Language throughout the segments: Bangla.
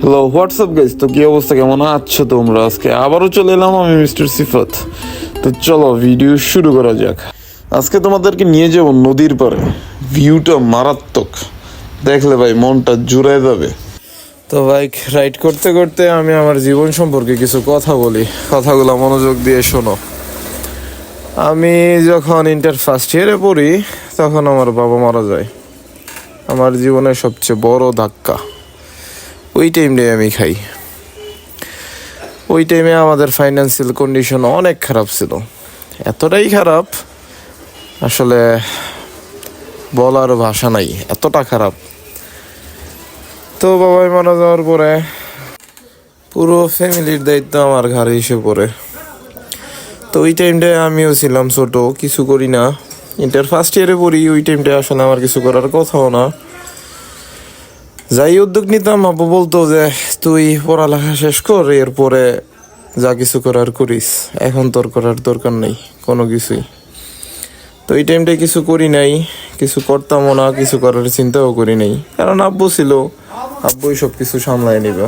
হ্যালো হোয়াটসঅ্যাপ গাইজ তো কি অবস্থা? কেমন আছো তোমরা? আজকে আবারও চলে এলাম আমি মিস্টার সিফাত। তো চলো ভিডিও শুরু করা যাক। আজকে তোমাদেরকে নিয়ে যাব নদীর পারে ভিউটা মারাত্মক। দেখলে ভাই, মনটা জুড়ে যাবে। তো বাইক রাইড করতে করতে আমি আমার জীবন সম্পর্কে কিছু কথা বলি। কথাগুলো মনোযোগ দিয়ে শোনো। আমি যখন ইন্টার ফার্স্ট ইয়ারে পড়ি, তখন আমার বাবা মারা যায়। আমার জীবনের সবচেয়ে বড় ধাক্কা। ওই টাইমটাই আমি খাই। ওই টাইমে আমাদের ফাইন্যান্সিয়াল কন্ডিশন অনেক খারাপ ছিল। এতটাই খারাপ, আসলে বলার ভাষা নাই, এতটা খারাপ। তো বাবাই মারা যাওয়ার পরে পুরো ফ্যামিলির দায়িত্ব আমার ঘাড়ে এসে পড়ে। তো ওই টাইমটায় আমিও ছিলাম ছোট, কিছু করি না। ইন্টার ফার্স্ট ইয়ারে পড়ি, ওই টাইমটায় আসলে আমার কিছু করার কথাও না। যাই উদ্যোগ নিতাম, আব্বু বলতো যে, তুই পড়ালেখা শেষ কর, এরপরে যা কিছু করার করিস। এখন তোর করার দরকার নেই, কোনো কিছুই। তো এই টাইমটায় কিছু করি নাই, কিছু করতামও না, কিছু করার চিন্তাও করি নাই। কারণ আব্বু ছিল, আব্বুই সব কিছু সামলায় নিবে।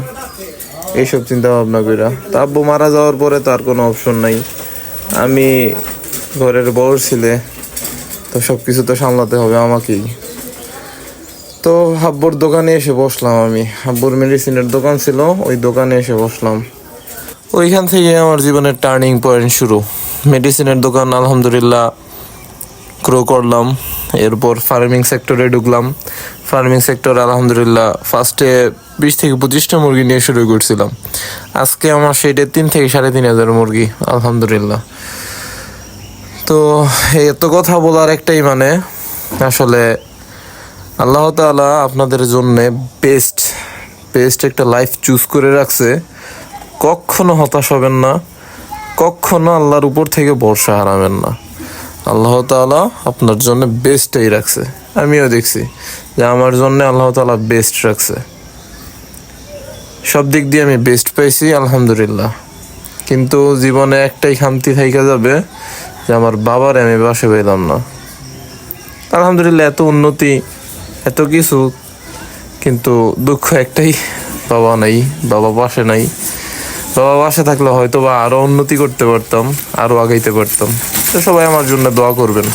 এইসব চিন্তা ভাবনা কইরা। তো আব্বু মারা যাওয়ার পরে তার কোনো অপশন নাই। আমি ঘরের বড় ছিলে, তো সব কিছু তো সামলাতে হবে আমাকেই। তো হাব্বুর দোকানে এসে বসলাম আমি। হাব্বুর মেডিসিনের দোকান ছিল, ওই দোকানে এসে বসলাম। ওইখান থেকে আমার জীবনের টার্নিং পয়েন্ট শুরু। মেডিসিনের দোকান আলহামদুলিল্লাহ গ্রো করলাম। এরপর ফার্মিং সেক্টরে ঢুকলাম। ফার্মিং সেক্টর আলহামদুলিল্লাহ ফার্স্টে বিশ থেকে পঁচিশটা মুরগি নিয়ে শুরু করছিলাম। আজকে আমার সেইটা তিন থেকে সাড়ে তিন হাজার মুরগি, আলহামদুলিল্লাহ। তো এত কথা বলার একটাই মানে আসলে আল্লাহ তাআলা আপনাদের জন্য বেস্ট বেস্ট একটা লাইফ চুজ করে রাখছে। কখনো হতাশ হবেন না, কখনো আল্লাহর উপর থেকে ভরসা হারাবেন না। আল্লাহ তাআলা আপনার জন্য বেস্টটাই রাখছে। আমিও দেখছি যে আমার জন্য আল্লাহ তাআলা বেস্ট রাখছে। সব দিক দিয়ে আমি বেস্ট পাইছি, আলহামদুলিল্লাহ। কিন্তু জীবনে একটাই খামতি থাইকা যাবে যে আমার বাবার আমি বাসে পেলাম না। আলহামদুলিল্লাহ, এত উন্নতি এত কিছু, কিন্তু দুঃখ একটাই, বাবা নাই, বাবা পাশে নাই। বাবা পাশে থাকলে হয়তো বা আরও উন্নতি করতে পারতাম, আরও আগাইতে পারতাম। তো সবাই আমার জন্য দোয়া করবেন।